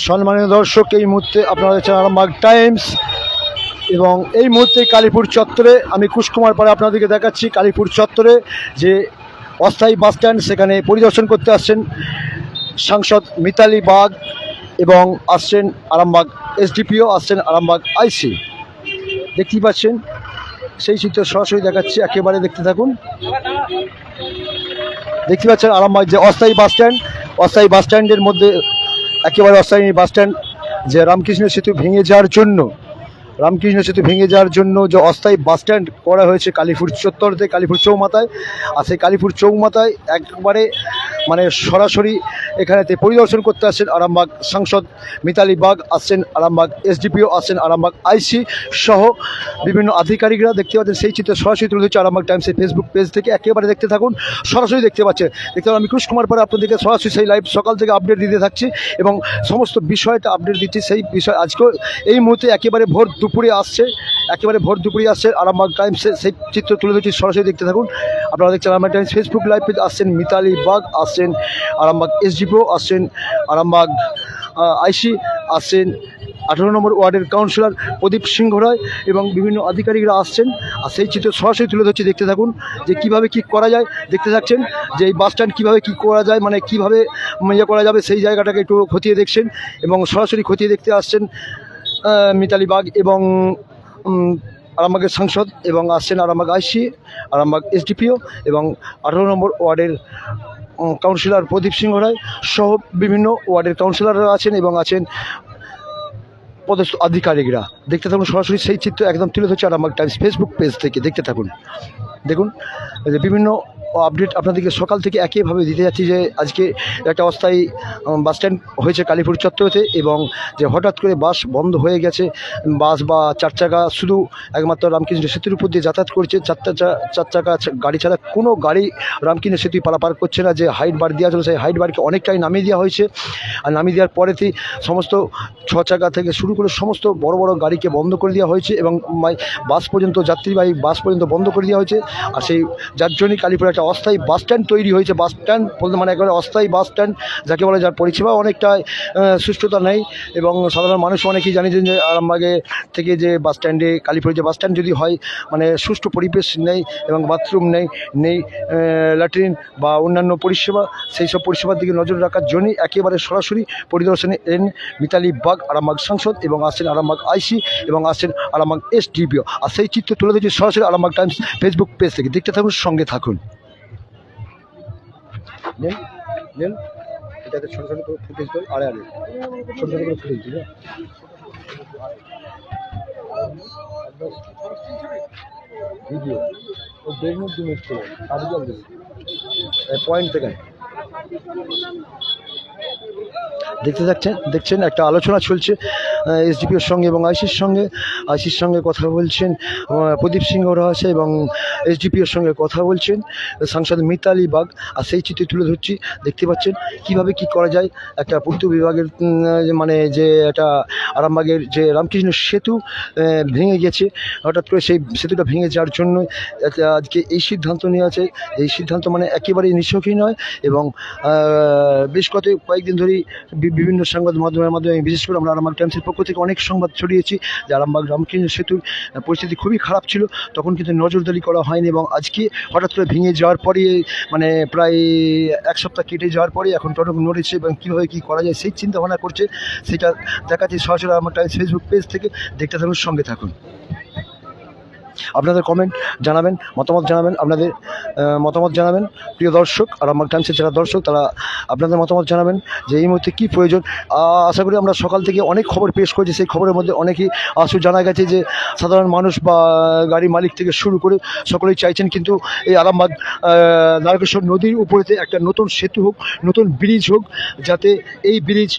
সম্মানীয় দর্শক, এই মুহূর্তে আপনারা দেখছেন আরামবাগ টাইমস এবং এই মুহূর্তে কালীপুর চত্বরে আমি কুশকুমার পাড়ে আপনাদেরকে দেখাচ্ছি কালীপুর চত্বরে যে অস্থায়ী বাস স্ট্যান্ড, সেখানে পরিদর্শন করতে আসছেন সাংসদ মিতালি বাগ এবং আসছেন আরামবাগ এসডিপিও, আসছেন আরামবাগ আইসি। দেখতেই পাচ্ছেন, সেই চিত্র সরাসরি দেখাচ্ছি, একেবারে দেখতে থাকুন। দেখতে পাচ্ছেন আরামবাগ যে অস্থায়ী বাস স্ট্যান্ড, অস্থায়ী বাস স্ট্যান্ডের মধ্যে একেবারে অস্থায়ী বাস স্ট্যান্ড যে রামকৃষ্ণ সেতু ভেঙে যাওয়ার জন্য, রামকৃষ্ণ সেতু ভেঙে যাওয়ার জন্য যে অস্থায়ী বাস স্ট্যান্ড করা হয়েছে কালীপুর চত্বরতে কালীপুর চৌমাথায়, আর সেই কালীপুর চৌমাথায় একবারে মানে সরাসরি এখানেতে পরিদর্শন করতে আসছেন আরামবাগ সাংসদ মিতালি বাগ, আসছেন আরামবাগ এসডিপিও, আসছেন আরামবাগ আইসি সহ বিভিন্ন আধিকারিকরা দেখতে পাচ্ছেন। সেই চিত্র সরাসরি তুলে ধরছে আরামবাগ টাইমসের ফেসবুক পেজ থেকে। একেবারে দেখতে থাকুন, সরাসরি দেখতে পাচ্ছেন। দেখতে পাবেন আমি কুশ কুমার পরে আপনাদেরকে সরাসরি সেই লাইভ সকাল থেকে আপডেট দিতে থাকছি এবং সমস্ত বিষয়টা আপডেট দিচ্ছি। সেই বিষয় আজকেও এই মুহূর্তে একেবারে ভোর দুপুরে আসছে, একেবারে ভোর দুপুরে আসছে আরামবাগ টাইমসের সেই চিত্র তুলে ধরছি, সরাসরি দেখতে থাকুন। আপনারা দেখছেন Arambagh Times Facebook live page আসছেন মিতালি বাগ, আসছেন আরামবাগ এসডিপিও আসছেন আরামবাগ আইসি আসছেন আঠারো নম্বর ওয়ার্ডের কাউন্সিলর প্রদীপ সিংহ রায় এবং বিভিন্ন আধিকারিকরা আসছেন। আর সেই চিত্র সরাসরি তুলে ধরছি, দেখতে থাকুন যে কীভাবে কি করা যায়। দেখতে থাকছেন যে এই বাস স্ট্যান্ড কীভাবে কী করা যায় মানে কীভাবে ইয়ে করা যাবে, সেই জায়গাটাকে একটু খতিয়ে দেখছেন এবং সরাসরি খতিয়ে দেখতে আসছেন মিতালি বাগ এবং আরামবাগের সাংসদ এবং আসছেন আরামবাগ আইসি, আরামবাগ এসডিপিও এবং আঠারো নম্বর ওয়ার্ডের কাউন্সিলর প্রদীপ সিংহ রায় সহ বিভিন্ন ওয়ার্ডের কাউন্সিলররা আছেন এবং আছেন পদস্থ আধিকারিকরা। দেখতে থাকুন সরাসরি সেই চিত্র একদম তুলে ধরছে আর আমার টাইমস ফেসবুক পেজ থেকে। দেখতে থাকুন। দেখুন বিভিন্ন আপডেট আপনাদেরকে সকাল থেকে একইভাবে দিতে যাচ্ছি যে আজকে একটা অস্থায়ী বাস স্ট্যান্ড হয়েছে কালীপুর চত্বরেতে এবং যে হঠাৎ করে বাস বন্ধ হয়ে গেছে বাস বা চার চাকা শুধু একমাত্র রামকৃষ্ণ সেতুর উপর দিয়ে যাতায়াত করছে চারটা চার চাকা গাড়ি ছাড়া কোনো গাড়ি রামকৃষ্ণ সেতু পারাপার করছে না, যে হাইট বার দেওয়া ছিল সেই হাইট বারকে অনেকটাই নামিয়ে দেওয়া হয়েছে। আর নামিয়ে দেওয়ার পরেতেই সমস্ত ছ চাকা থেকে শুরু করে সমস্ত বড় বড় গাড়িকে বন্ধ করে দেওয়া হয়েছে এবং বাস পর্যন্ত, যাত্রীবাহী বাস পর্যন্ত বন্ধ করে দেওয়া হয়েছে। আর সেই যার জন্যই কালীপুরে একটা অস্থায়ী বাস স্ট্যান্ড তৈরি হয়েছে, বাস স্ট্যান্ড বলতে মানে একেবারে অস্থায়ী বাস স্ট্যান্ড, যাকে বলে যার পরিষেবা অনেকটা সুষ্ঠুতা নেই এবং সাধারণ মানুষ অনেকেই জানিয়েছেন যে আরামবাগে থেকে যে বাস স্ট্যান্ডে, কালীপুরে যে বাস স্ট্যান্ড যদি হয় মানে সুষ্ঠু পরিবেশ নেই এবং বাথরুম নেই নেই ল্যাট্রিন বা অন্যান্য পরিষেবা, সেই সব পরিষেবার দিকে নজর রাখার জন্যই একেবারে সরাসরি পরিদর্শনে এলেন মিতালি বাগ, আরামবাগ সাংসদ এবং আসছেন আরামবাগ আইসি এবং আসছেন আরামবাগ এস ডিপিও আর সেই চিত্র তুলে দিয়েছে সরাসরি আরামবাগ টাইমস ফেসবুক পেজ থেকে। দেখতে থাকুন, সঙ্গে থাকুন। নেন নেন। এটাতে ছোটো ছোটো করে ফুটেজ দেন, আড়ে আড়ে। ছোটো ছোটো করে ফুটেজ দিন ভিডিও। ও দেড় মিনিট, দু মিনিট করে আরও জল দেবে পয়েন্ট দেখতে থাকছেন, দেখছেন, একটা আলোচনা চলছে। এসডিপিওর সঙ্গে এবং আইসির সঙ্গে। আইসির সঙ্গে কথা বলছেন প্রদীপ সিংহ রয়েছে এবং এসডিপিওর সঙ্গে কথা বলছেন সাংসদ মিতালি বাগ। আর সেই চিত্র তুলে ধরছি, দেখতে পাচ্ছেন কীভাবে কি করা যায়। একটা পূর্ত বিভাগের মানে যে একটা আরামবাগের যে রামকৃষ্ণ সেতু ভেঙে গেছে। হঠাৎ করে সেই সেতুটা ভেঙে যাওয়ার জন্য আজকে এই সিদ্ধান্ত নেওয়া আছে। এই সিদ্ধান্ত মানে একেবারেই নিঃসখী নয় এবং বেশ কত, কয়েকদিন ধরেই বিভিন্ন সংবাদ মাধ্যমের মাধ্যমে, বিশেষ করে আমরা আরামবাগ টাইমসের পক্ষ থেকে অনেক সংবাদ ছড়িয়েছি যে আরামবাগ রামকৃষ্ণ সেতুর পরিস্থিতি খুবই খারাপ ছিল, তখন কিন্তু নজরদারি করা হয়নি এবং আজকে হঠাৎ করে ভেঙে যাওয়ার পরে মানে প্রায় এক সপ্তাহ কেটে যাওয়ার পরে এখন টনক নড়েছে এবং কীভাবে কী করা যায় সেই চিন্তাভাবনা করছে, সেটা দেখাচ্ছি সরাসরি আমার টাইমস ফেসবুক পেজ থেকে, দেখতে থাকুন, সঙ্গে থাকুন। আপনাদের কমেন্ট জানাবেন, মতামত জানাবেন, আপনাদের মতামত জানাবেন। প্রিয় দর্শক, আর আমার টাইমসের যারা দর্শক, তারা আপনাদের মতামত জানাবেন যে এই মুহূর্তে কী প্রয়োজন। আশা করি আমরা সকাল থেকে অনেক খবর পেশ করেছি। সেই খবরের মধ্যে অনেকেই আসু জানা গেছে যে সাধারণ মানুষ বা গাড়ি মালিক থেকে শুরু করে সকলেই চাইছেন কিন্তু এই আরামবাগ নারকেশ্বর নদীর উপরেতে একটা নতুন সেতু হোক, নতুন ব্রিজ হোক, যাতে এই ব্রিজ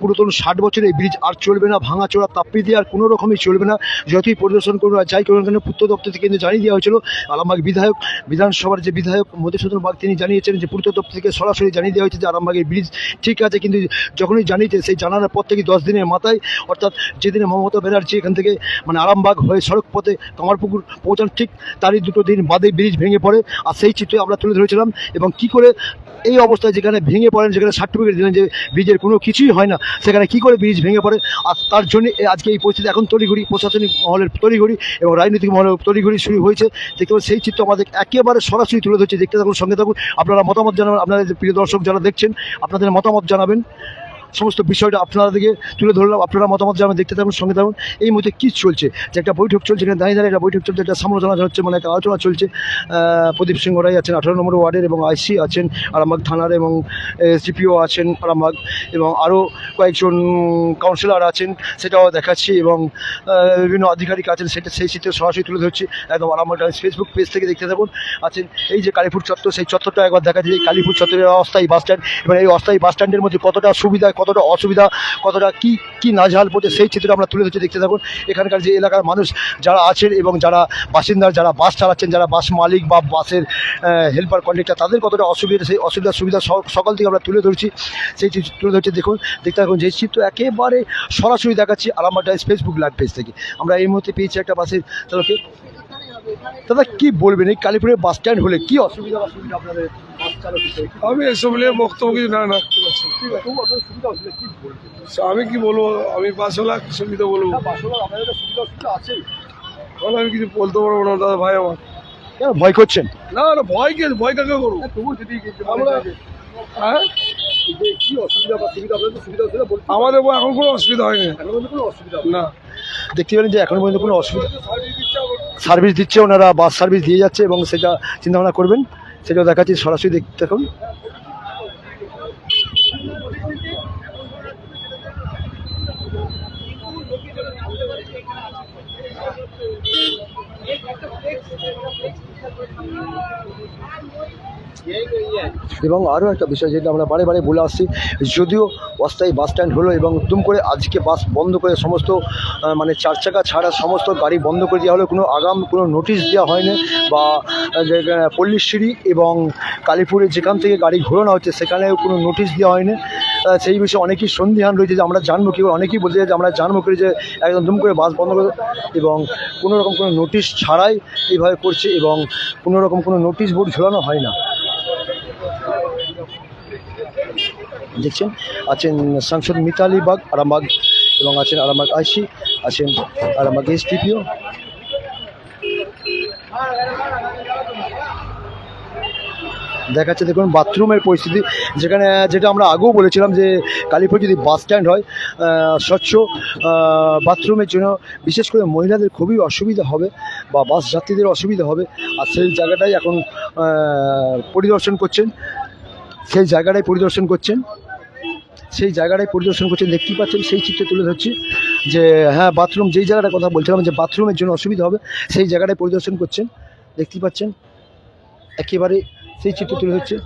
পুরাতন ষাট বছর এই ব্রিজ আর চলবে না, ভাঙাচোরা, তাপ্পি দিয়ে আর কোনো রকমই চলবে না। যতই পরিদর্শন আর যাই করুন কেন পূর্ত দপ্তর থেকে কিন্তু জানিয়ে দেওয়া হয়েছিল, আরামবাগ বিধায়ক, বিধানসভার যে বিধায়ক মধুসূদন বাগ, তিনি জানিয়েছেন যে পূর্ত দপ্তর থেকে সরাসরি জানিয়ে দেওয়া হয়েছে যে আরামবাগের ব্রিজ ঠিক আছে, কিন্তু যখনই জানিয়েছে সেই জানানোর পর থেকে দশ দিনের মাথায়, অর্থাৎ যেদিনে মমতা ব্যানার্জি এখান থেকে মানে আরামবাগ হয়ে সড়ক পথে কামারপুকুর পৌঁছান, ঠিক তারই দুটো দিন বাদে ব্রিজ ভেঙে পড়ে, আর সেই চিত্রে আমরা তুলে ধরেছিলাম এবং কি করে এই অবস্থায় যেখানে ভেঙে পড়েন, যেখানে সার্টিফিকেট দিলেন যে ব্রিজের কোনো কিছুই হয় না, সেখানে কি করে ব্রিজ ভেঙে পড়ে? আর তার জন্য আজকে এই পরিস্থিতি, এখন তড়িঘড়ি, প্রশাসনিক মহলের তড়িঘড়ি এবং রাজনৈতিক মহলের তড়িঘড়ি শুরু হয়েছে। দেখতে সেই চিত্র আমাদের একেবারে সরাসরি তুলে ধরছে। দেখতে থাকুন, সঙ্গে থাকুন। আপনারা মতামত জানাবেন, আপনাদের প্রিয় দর্শক যারা দেখছেন, আপনাদের মতামত জানাবেন। সমস্ত বিষয়টা আপনাদেরকে তুলে ধরলাম। আপনারা মতামত জানাবেন, দেখতে থাকুন, সঙ্গে থাকুন। এই মুহূর্তে কী চলছে? যে একটা বৈঠক চলছে, এখানে দাঁড়িয়ে দাঁড়িয়ে একটা বৈঠক চলছে, একটা সমালোচনা হচ্ছে মানে একটা আলোচনা চলছে। প্রদীপ সিংহ রায় আছেন, আঠারো নম্বর ওয়ার্ডের এবং আইসি আছেন, আরামবাগ থানার এবং সিপিও আছেন আরামবাগ এবং আরও কয়েকজন কাউন্সিলর আছেন, সেটাও দেখাচ্ছি এবং বিভিন্ন আধিকারিক আছেন, সেটা সেই চিত্র সরাসরি তুলে ধরছি। একদম আরামবাগ ফেসবুক পেজ থেকে দেখতে থাকুন। আছেন এই যে কালীপুর চত্বর, সেই চত্বরটা একবার দেখাচ্ছি, এই কালীপুর চত্বরের অস্থায়ী বাস স্ট্যান্ড এবং এই অস্থায়ী বাস স্ট্যান্ডের মধ্যে কতটা সুবিধা কতটা অসুবিধা, কতটা কি কি নাজহাল পড়ছে সেই চিত্রটা আমরা তুলে ধরছি, দেখতে থাকুন। এখানকার যে এলাকার মানুষ যারা আছেন এবং যারা বাসিন্দা, যারা বাস চালাচ্ছেন, যারা বাস মালিক বা বাসের হেল্পার কন্ডাক্টর তাদের কতটা অসুবিধা, সেই অসুবিধা সুবিধা সকল থেকে আমরা তুলে ধরছি। সেই চিত্র, তুলে ধরছি, দেখুন, দেখতে থাকুন যে চিত্র একেবারে সরাসরি দেখাচ্ছি টাইমস ফেসবুক লাইভ পেজ থেকে। আমরা এই মুহূর্তে পেয়েছি একটা বাসের চালকে দাদা কি বলবেন? এই কালীপুরের বাস স্ট্যান্ড হলে কি অসুবিধা বা সুবিধা আপনাদের? বাস চালক হিসেবে? আমি এসব নিয়ে বক্তব্য কিছু না না। অসুবিধা? আমি কি বলব? আমি কি সুবিধা বলব। না, বাস চালক আপনাদের তো সুবিধা অসুবিধা আছেই। কারণ আমি কিছু বলতে পারব না দাদা ভাই আমার। কেন ভয় করছেন? না না ভয় কে ভয় কাকে করব? তবু যদি আমরা- হ্যাঁ? অসুবিধা অসুবিধা আমাদের এখন কোনো অসুবিধা হয়নি। না। দেখতে পারেন যে এখন পর্যন্ত কোনো অসুবিধা সার্ভিস দিচ্ছে, ওনারা বাস সার্ভিস দিয়ে যাচ্ছে এবং সেটা চিন্তা ভাবনা করবেন। সেটাও দেখাচ্ছি সরাসরি দেখতে এবং আরও একটা বিষয় যেটা আমরা বারে বারে বলে আসছি যদিও অস্থায়ী বাস স্ট্যান্ড হলো এবং দুম করে আজকে বাস বন্ধ করে সমস্ত মানে চার চাকা ছাড়া সমস্ত গাড়ি বন্ধ করে দেওয়া হলো কোনো আগাম কোনো নোটিশ দেওয়া হয়নি বা পল্লীশ্রী এবং কালীপুরে যেখান থেকে গাড়ি ঘোরানো হচ্ছে সেখানেও কোনো নোটিশ দেওয়া হয়নি। সেই বিষয়ে অনেকেই সন্দিহান রয়েছে যে আমরা জানব কি করে, অনেকেই বলছে যে আমরা জানব করে যে একদম দুম করে বাস বন্ধ করে এবং কোনো রকম কোনো নোটিশ ছাড়াই এইভাবে করছে এবং কোনো রকম কোনো নোটিশ বোর্ড ঝোলানো হয় না। দেখছেন। আছেন সাংসদ মিতালি বাগ, আরামবাগ এবং আছেন আরামবাগ আইসি, আছেন আরামবাগ এসডিপিও। দেখাচ্ছে দেখুন বাথরুমের পরিস্থিতি, যেখানে, যেটা আমরা আগেও বলেছিলাম যে কালীপুর যদি বাস স্ট্যান্ড হয় স্বচ্ছ বাথরুমের জন্য বিশেষ করে মহিলাদের খুবই অসুবিধা হবে বা বাস যাত্রীদের অসুবিধা হবে। আর সেই জায়গাটাই এখন পরিদর্শন করছেন। সেই জায়গাটাই পরিদর্শন করছেন। সেই জায়গাটাই পরিদর্শন করছেন দেখতেই পাচ্ছেন সেই চিত্র তুলে ধরছি, যে হ্যাঁ বাথরুম যেই জায়গাটার কথা বলছিলাম, যে বাথরুমের জন্য অসুবিধা হবে, সেই জায়গাটাই পরিদর্শন করছেন, দেখতেই পাচ্ছেন, একেবারে সেই চিত্র তুলে ধরছে।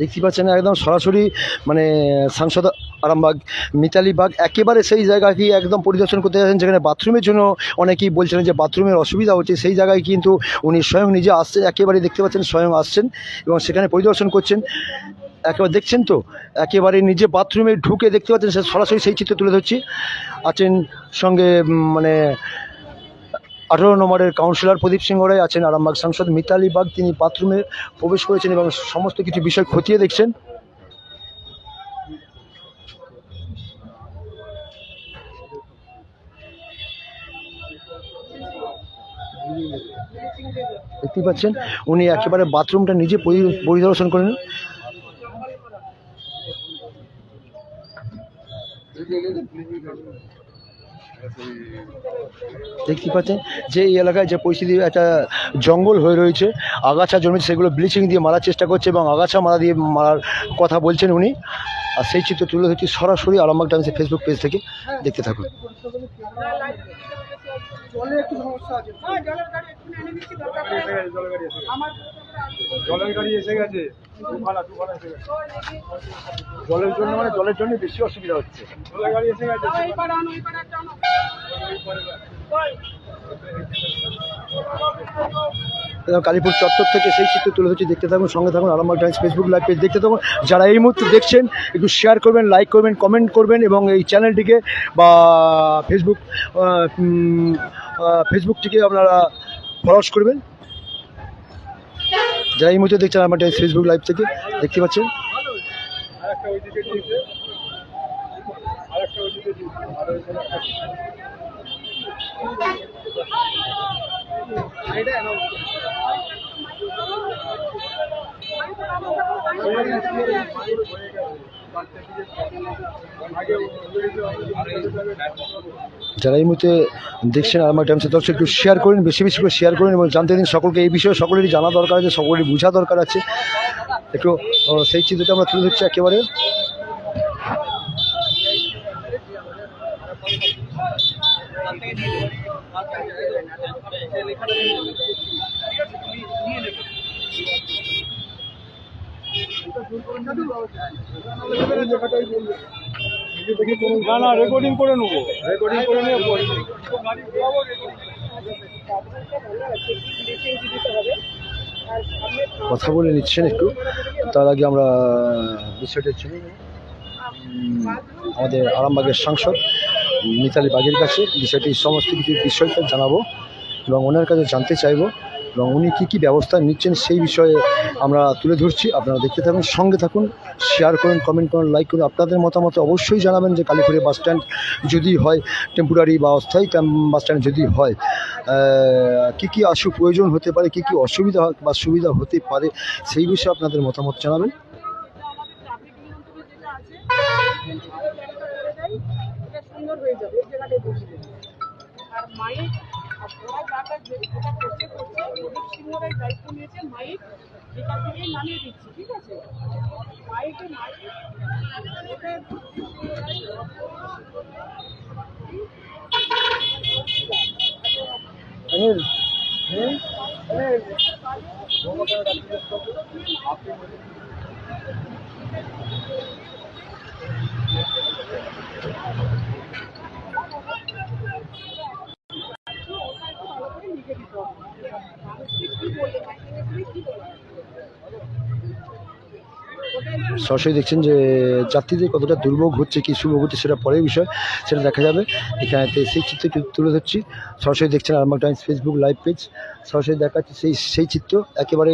দেখতে পাচ্ছেন একদম সরাসরি মানে সাংসদ আরামবাগ, মিতালি বাগ, একেবারে সেই জায়গাকে একদম পরিদর্শন করতে যাচ্ছেন, যেখানে বাথরুমের জন্য অনেকেই বলছিলেন যে বাথরুমের অসুবিধা হচ্ছে, সেই জায়গায় কিন্তু উনি স্বয়ং নিজে আসছে, একেবারে দেখতে পাচ্ছেন স্বয়ং আসছেন এবং সেখানে পরিদর্শন করছেন। একেবারে দেখছেন তো? একেবারে নিজে বাথরুমে ঢুকে দেখতে পাচ্ছেন সরাসরি সেই চিত্র তুলে ধরছি। আছেন সঙ্গে মানে আঠারো নম্বরের কাউন্সিলর প্রদীপ সিংহ রায় আছেন, আরামবাগ সাংসদ মিতালি বাগ, তিনি বাথরুমে প্রবেশ করেছেন এবং সমস্ত কিছু বিষয় খতিয়ে দেখছেন। দেখতেই পাচ্ছেন, উনি একেবারে বাথরুমটা নিজে পরি- পরিদর্শন করেন। দেখতে পাচ্ছেন যে এই এলাকায় যে পরিস্থিতি একটা জঙ্গল হয়ে রয়েছে আগাছা জমিতে সেগুলো ব্লিচিং দিয়ে মারার চেষ্টা করছে এবং আগাছা মারা দিয়ে মারার কথা বলছেন উনি। আর সেই চিত্র তুলে ধরছি সরাসরি আরামবাগ টাইমসের ফেসবুক পেজ থেকে। দেখতে থাকুন। জলের গাড়ি এসে গেছে। জলের জন্য মানে জলের জন্য বেশি অসুবিধা হচ্ছে। কালীপুর চত্বর থেকে সেই চিত্র তুলে ধরছি, দেখতে থাকুন, সঙ্গে থাকুন, Arambagh Times Facebook live page দেখতে থাকুন। যারা এই মুহূর্তে দেখছেন, একটু শেয়ার করবেন লাইক করবেন কমেন্ট করবেন এবং এই চ্যানেলটিকে বা ফেসবুক ফেসবুকটিকে আপনারা ফলোস করবেন। যারা এই মুহূর্তে দেখছেন আমাদের ফেসবুক লাইভ থেকে দেখতে পাচ্ছেন। আরেকটা যারা এই মুহূর্তে দেখছেন আমার টাইমসের দর্শক, একটু শেয়ার করুন, বেশি বেশি করে শেয়ার করুন এবং জানতে দিন সকলকে। এই বিষয়ে সকলেরই জানা দরকার আছে, সকলেরই বোঝা দরকার আছে। একটু সেই চিন্তাটা আমরা তুলে ধরছি একেবারে। না না রেকর্ডিং করে নেব। রেকর্ডিং করে নিয়ে কথা বলে নিচ্ছেন একটু। তার আগে আমরা বিষয়টা চিনি আমাদের আরামবাগের সাংসদ মিতালি বাগের কাছে বিষয়টি সমস্ত কিছু বিষয়টা জানাব এবং ওনার কাছে জানতে চাইব। এবং উনি কী কী ব্যবস্থা নিচ্ছেন সেই বিষয়ে আমরা তুলে ধরছি। আপনারা দেখতে থাকুন, সঙ্গে থাকুন শেয়ার করুন কমেন্ট করুন লাইক করুন। আপনাদের মতামত অবশ্যই জানাবেন যে কালীপুরে বাস স্ট্যান্ড যদি হয় টেম্পোরারি বা অস্থায়ী বাস স্ট্যান্ড যদি হয় কী কী আশু প্রয়োজন হতে পারে, কী কী অসুবিধা বা সুবিধা হতে পারে, সেই বিষয়ে আপনাদের মতামত জানাবেন। সুন্দর আর ওরা যা কাজ যেটা প্রদীপ সিংহরাই দায়িত্ব নিয়েছে মাইক এখান থেকেই নামিয়ে দিচ্ছি ঠিক আছে? মাইকে মাইক এটা ভালো করে লিখে দিতে হবে মানুষকে কি বলবে মাইকে কি বলবে সরাসরি দেখছেন যে যাত্রীদের কতটা দুর্ভোগ হচ্ছে, কি সুভোগ হচ্ছে সেটা পরের বিষয়, সেটা দেখা যাবে। এখানে সেই চিত্র তুলে ধরছি। সরাসরি দেখছেন Arambagh Times Facebook live page. সরাসরি দেখাচ্ছে সেই সেই চিত্র একেবারে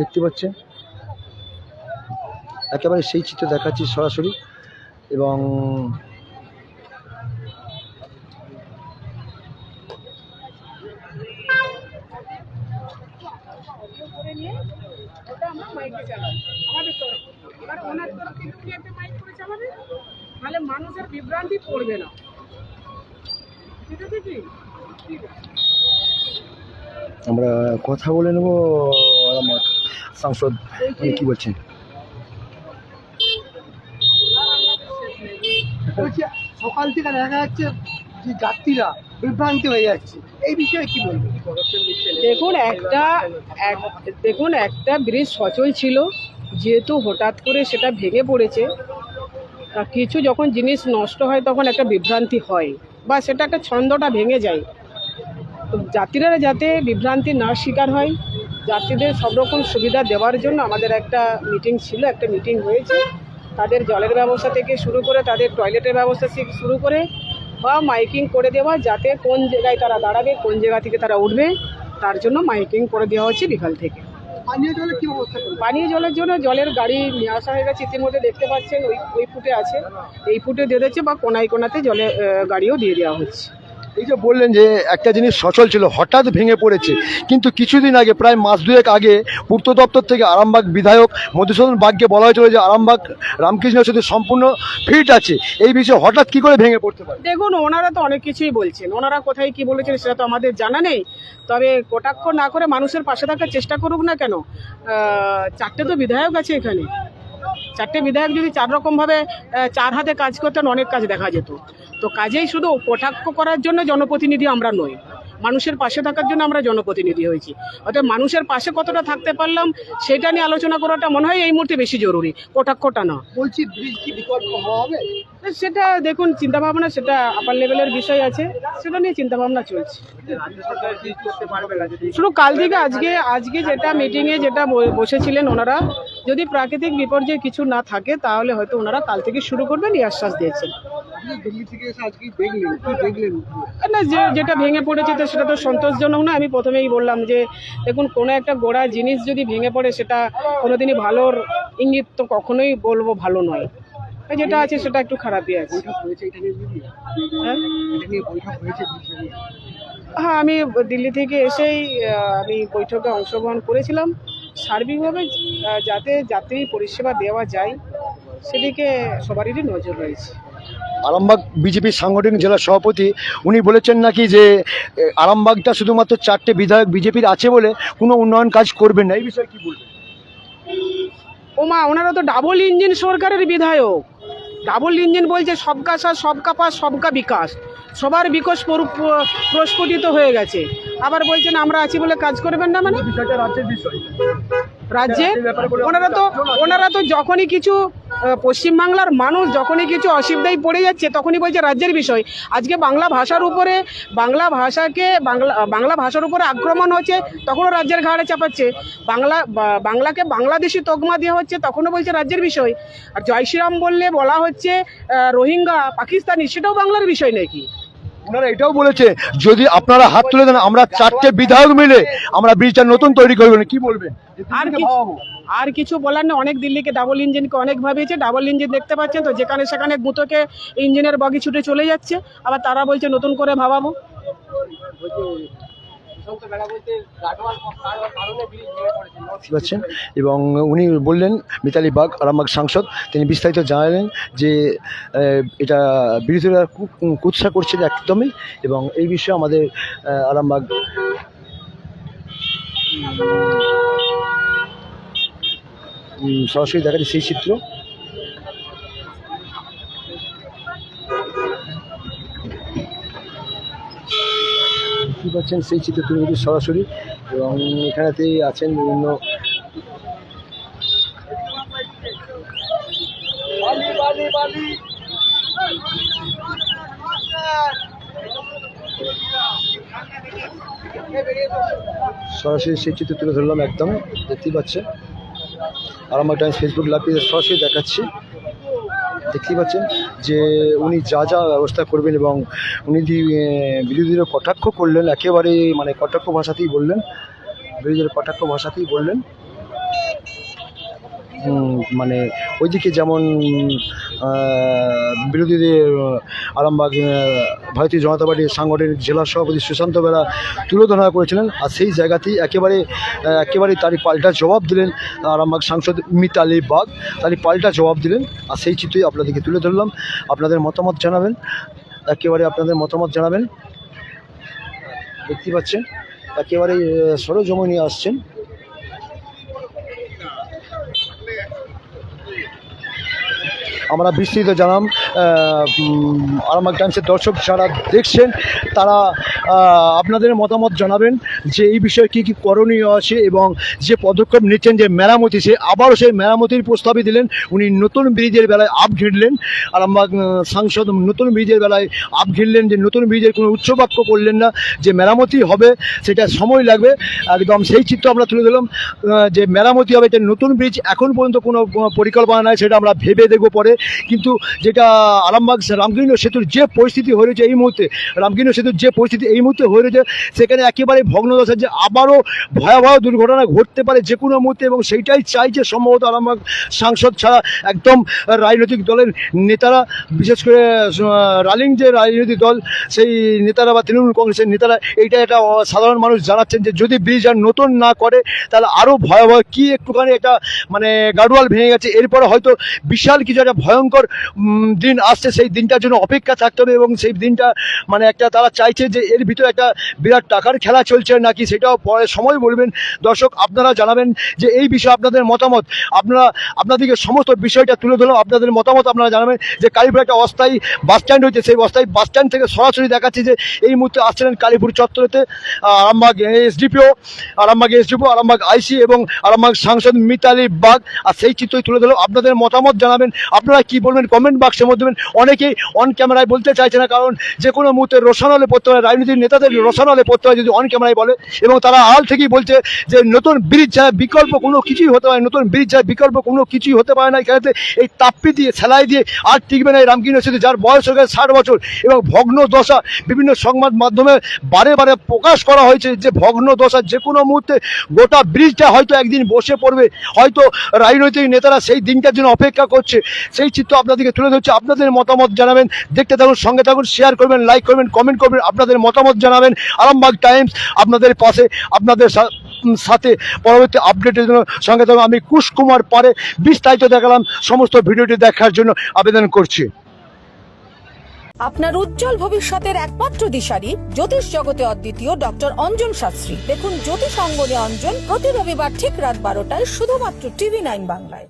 দেখতে পাচ্ছেন। একেবারে সেই চিত্র দেখাচ্ছি সরাসরি। এবং অডিও করে নিয়ে ওটা আমরা মাইকে চালাবো আমাদের তরফ থেকে। এবার ওনার তরফ থেকে উনি একটা মাইক করে চালাবে তাহলে মানুষের বিভ্রান্তি পড়বে না। ঠিক আছে কি? ঠিক আছে। আমরা কথা বলে নেব আমার সাংসদ কী বলছেন? বলছি সকাল থেকে দেখা যাচ্ছে যে যাত্রীরা বিভ্রান্তি হয়ে যাচ্ছে। এই বিষয়ে কি বলবেন? দেখুন একটা এক- দেখুন একটা ব্রিজ সচল ছিল। যেহেতু হঠাৎ করে সেটা ভেঙে পড়েছে, তা কিছু যখন জিনিস নষ্ট হয় তখন একটা বিভ্রান্তি হয় বা সেটা একটা ছন্দটা ভেঙে যায়। তো যাত্রীরা যাতে বিভ্রান্তি না শিকার হয়, যাত্রীদের সব রকম সুবিধা দেওয়ার জন্য আমাদের একটা মিটিং ছিল, একটা মিটিং হয়েছে। তাদের জলের ব্যবস্থা থেকে শুরু করে তাদের টয়লেটের ব্যবস্থা থেকে শুরু করে বা মাইকিং করে দেওয়া যাতে কোন জায়গায় তারা দাঁড়াবে, কোন জায়গা থেকে তারা উঠবে, তার জন্য মাইকিং করে দেওয়া হচ্ছে বিকাল থেকে। পানীয় জলের জন্য জলের গাড়ি নিয়ে আসা হয়ে গেছে, ইতিমধ্যে দেখতে পাচ্ছেন, ওই ওই ফুটে আছে। এই ফুটে দিয়ে দিচ্ছে বা কোনায় কোনাতে জলে গাড়িও দিয়ে দেওয়া হচ্ছে। এই যে বললেন যে একটা জিনিস সচল ছিল, হঠাৎ ভেঙে পড়েছে। কিন্তু কিছুদিন আগে, প্রায় মাস দুয়েক আগে, পূর্ত দপ্তর থেকে আরামবাগ বিধায়ক মধুসূদন বাগকে বলা হয়েছিল যে আরামবাগ রামকৃষ্ণ সেতু সম্পূর্ণ ফিট আছে। এই বিষয়ে হঠাৎ কি করে ভেঙে পড়তে পারে? দেখুন, ওনারা তো অনেক কিছুই বলছেন। ওনারা কোথায় কি বলেছেন সেটা তো আমাদের জানা নেই। তবে কটাক্ষ না করে মানুষের পাশে থাকার চেষ্টা করুক না কেন? চারটে তো বিধায়ক আছে এখানে। চারটে বিধায়ক যদি চার রকমভাবে চার হাতে কাজ করতেন অনেক কাজ দেখা যেত। তো কাজেই শুধু কটাক্ষ করার জন্য জনপ্রতিনিধি আমরা নই। মানুষের পাশে থাকার জন্য আমরা জনপ্রতিনিধি হয়েছি। অর্থাৎ মানুষের পাশে কতটা থাকতে পারলাম সেটা নিয়ে আলোচনা করাটা মনে হয় এই মুহূর্তে বেশি জরুরি। কটাক্ষটা না। বলছি ব্রিজ কি বিকল্প হবে? সেটা দেখুন চিন্তাভাবনা সেটা আপার লেভেলের বিষয় আছে। সেটা নিয়ে চিন্তাভাবনা চলছে। শুধু কাল থেকে আজকে আজকে যেটা মিটিংয়ে যেটা বসেছিলেন ওনারা যদি প্রাকৃতিক বিপর্যয় কিছু না থাকে তাহলে হয়তো ওনারা কাল থেকে শুরু করবেন এই আশ্বাস দিয়েছেন। না যে যেটা ভেঙে পড়েছে তো সেটা তো সন্তোষজনক না আমি প্রথমেই বললাম যে দেখুন কোনো একটা গোড়া জিনিস যদি ভেঙে পড়ে সেটা কোনোদিনই ভালোর ইঙ্গিত তো কখনোই বলব ভালো নয়। যেটা আছে সেটা একটু খারাপই আছে। হ্যাঁ? হ্যাঁ আমি দিল্লি থেকে এসেই আমি বৈঠকে অংশগ্রহণ করেছিলাম। সার্বিকভাবে যাতে যাত্রী পরিষেবা দেওয়া যায় সেদিকে সবারই নজর রয়েছে। আরামবাগ বিজেপির সাংগঠনিক জেলা সভাপতি উনি বলেছেন নাকি যে আরামবাগটা শুধুমাত্র চারটে বিধায়ক বিজেপির আছে বলে কোনো উন্নয়ন কাজ করবেন না। এই বিষয়ে কি বলবেন? ওমা ওনারা তো ডাবল ইঞ্জিন সরকারের বিধায়ক। ডাবল ইঞ্জিন বলছে সবকা সাথ সবকা পাস সবকা বিকাশ। সবার বিকশ পরু- প্রস্ফুটিত হয়ে গেছে। আবার বলছেন আমরা আছি বলে কাজ করবেন না মানে? রাজ্যের বিষয়। রাজ্যে? ওনারা তো ওনারা তো যখনই কিছু পশ্চিমবাংলার মানুষ যখনই কিছু অসুবিধায় পড়ে যাচ্ছে তখনই বলছে রাজ্যের বিষয়। আজকে বাংলা ভাষার উপরে বাংলা ভাষাকে বাংলা বাংলা ভাষার উপরে আক্রমণ হচ্ছে তখনও রাজ্যের ঘাড়ে চাপাচ্ছে। বাংলা বাংলাকে বাংলাদেশি তকমা দেওয়া হচ্ছে তখনও বলছে রাজ্যের বিষয়। আর জয় শ্রীরাম বললে বলা হচ্ছে রোহিঙ্গা পাকিস্তানি সেটাও বাংলার বিষয় নাকি? ওনারা এটাও বলেছে যদি আপনারা হাত তুলে দেন আমরা চারটে বিধায়ক মিলে আমরা ব্রিজটা নতুন তৈরি করবেন কি বলবেন? আর কিছু আর কিছু বলার নেই অনেক দিল্লিকে ডাবল ইঞ্জিনকে অনেক ভাবিয়েছে ডাবল ইঞ্জিন দেখতে পাচ্ছেন তো যেখানে সেখানে গুঁতোকে ইঞ্জিনের বগি ছুটে চলে যাচ্ছে আবার তারা বলছে নতুন করে ভাবাবো। পারছেন? এবং উনি বললেন, মিতালি বাগ, আরামবাগ সাংসদ, তিনি বিস্তারিত জানালেন যে এটা বিরোধীরা কুৎসা করছে একদমই, এবং এই বিষয়ে আমাদের আরামবাগ সরাসরি দেখা যায় সেই চিত্র। দেখতে পাচ্ছেন সেই চিত্র তুলে ধরেছি সরাসরি এবং এখানেতেই আছেন বিভিন্ন সরাসরি সেই চিত্র তুলে ধরলাম একদম, দেখতেই পাচ্ছেন। আমার টাইমস ফেসবুক পেজে সরাসরি দেখাচ্ছি। দেখতেই পাচ্ছেন যে উনি যা যা ব্যবস্থা করবেন এবং উনি বিরোধীরা কটাক্ষ করলেন, একেবারে মানে কটাক্ষ ভাষাতেই বললেন, বিরোধীদের কটাক্ষ ভাষাতেই বললেন। মানে ওইদিকে যেমন বিরোধীদের আরামবাগ ভারতীয় জনতা পার্টির সাংগঠনিক জেলা সভাপতি সুশান্ত বেলা তুলোধনা করেছিলেন আর সেই জায়গাতেই একেবারে একেবারে তারই পাল্টা জবাব দিলেন আরামবাগ সাংসদ মিতালি বাগ। তারই পাল্টা জবাব দিলেন আর সেই চিত্রই আপনাদেরকে তুলে ধরলাম। আপনাদের মতামত জানাবেন, একেবারে আপনাদের মতামত জানাবেন। দেখতে পাচ্ছেন, একেবারে সরজময় নিয়ে আসছেন। আমরা বিস্তৃত জানাম আরামবাগ টাইমসের দর্শক যারা দেখছেন, তারা আপনাদের মতামত জানাবেন যে এই বিষয়ে কী কী করণীয় আছে এবং যে পদক্ষেপ নিচ্ছেন যে মেরামতি, সে আবারও সেই মেরামতির প্রস্তাবই দিলেন। উনি নতুন ব্রিজের বেলায় আপ ঘিরলেন। আরামবাগ সাংসদ নতুন ব্রিজের বেলায় আপ ঘিরলেন যে নতুন ব্রিজের কোনো উচ্চবাক্য করলেন না, যে মেরামতি হবে, সেটা সময় লাগবে। একদম সেই চিত্র আমরা তুলে দিলাম যে মেরামতি হবে যে নতুন ব্রিজ এখন পর্যন্ত কোনো পরিকল্পনা নাই, সেটা আমরা ভেবে দেখব পরে। কিন্তু যেটা আরামবাগ রামকৃষ্ণ সেতুর যে পরিস্থিতি হয়ে রয়েছে এই মুহূর্তে, রামকৃষ্ণ সেতুর যে পরিস্থিতি এই মুহূর্তে হয়ে রয়েছে সেখানে একেবারে ভগ্নদশা যে আবারও ভয়াবহ দুর্ঘটনা ঘটতে পারে যে কোনো মুহূর্তে এবং সেইটাই চাই যে সম্ভবত আরামবাগ সাংসদ ছাড়া একদম রাজনৈতিক দলের নেতারা, বিশেষ করে রালিং যে রাজনৈতিক দল, সেই নেতারা বা তৃণমূল কংগ্রেসের নেতারা এইটা একটা সাধারণ মানুষ জানাচ্ছেন যে যদি ব্রিজ আর নতুন না করে, তাহলে আরও ভয়াবহ কি একটুখানি একটা মানে গাডোয়াল ভেঙে গেছে। এরপরে হয়তো বিশাল কিছু একটা ভয়ঙ্কর দিন আসছে, সেই দিনটার জন্য অপেক্ষা থাকতে হবে এবং সেই দিনটা মানে একটা তারা চাইছে যে এর ভিতরে একটা বিরাট টাকার খেলা চলছে নাকি সেটাও পরে সময় বলবেন। দর্শক, আপনারা জানাবেন যে এই বিষয়ে আপনাদের মতামত, আপনারা, আপনাদেরকে সমস্ত বিষয়টা তুলে ধরলাম, আপনাদের মতামত আপনারা জানাবেন যে কালীপুর একটা অস্থায়ী বাস স্ট্যান্ড হয়েছে সেই অস্থায়ী বাস স্ট্যান্ড থেকে সরাসরি দেখাচ্ছে যে এই মুহূর্তে আসছিলেন Kalipur চত্বরেতে Arambagh SDPO Arambagh SDPO, Arambagh IC এবং আরামবাগ সাংসদ মিতালি বাগ। আর সেই চিত্রই তুলে ধরলাম, আপনাদের মতামত জানাবেন, আপনারা কি বলবেন? কমেন্ট বাক্সের মধ্যে অনেকেই অন ক্যামেরায় বলতে চাইছে না, কারণ যে কোনো মুহূর্তে রোশানলে পড়তে পারে রাজনীতির নেতাদের রোশানলে পড়তে হয় যদি অন ক্যামেরায় বলে। এবং তারা আল থেকেই বলছে যে, নতুন ব্রিজ ছাড়া বিকল্প কোনো কিছুই হতে পারে নতুন ব্রিজ ছাড়া বিকল্প কোনো কিছুই হতে পারে না। এখানে এই তাপ্পি দিয়ে, সেলাই দিয়ে আর টিকবে না এই রামকৃষ্ণ সেতু যার বয়স হয়ে গেছে ষাট বছর। এবং ভগ্ন দশা, বিভিন্ন সংবাদ মাধ্যমে বারে বারে প্রকাশ করা হয়েছে যে, ভগ্ন দশা যে কোনো মুহূর্তে গোটা ব্রিজটা হয়তো একদিন বসে পড়বে। হয়তো রাজনৈতিক নেতারা সেই দিনটার জন্য অপেক্ষা করছে। সেই চিত্র আপনাদেরকে তুলে ধরছে। আপনাদের মতামত জানাবেন। দেখতে থাকুন, সঙ্গে থাকুন শেয়ার করবেন লাইক করবেন কমেন্ট করবেন, আপনাদের মতামত জানাবেন। আরামবাগ টাইমস আপনাদের পাশে, আপনাদের সাথে পরবর্তী আপডেটের জন্য সঙ্গে থাকুন। আমি কুশ কুমার পারে বিস্তারিত দেখালাম সমস্ত ভিডিওটি দেখার জন্য আবেদন করছি। আপনার উজ্জ্বল ভবিষ্যতের একমাত্র দিশারি জ্যোতিষ জগতে অদ্বিতীয় ডক্টর অঞ্জন শাস্ত্রী। দেখুন জ্যোতিষ অঙ্গনে অঞ্জন প্রতি রবিবার ঠিক রাত বারোটায় শুধুমাত্র টিভি নাইন বাংলায়।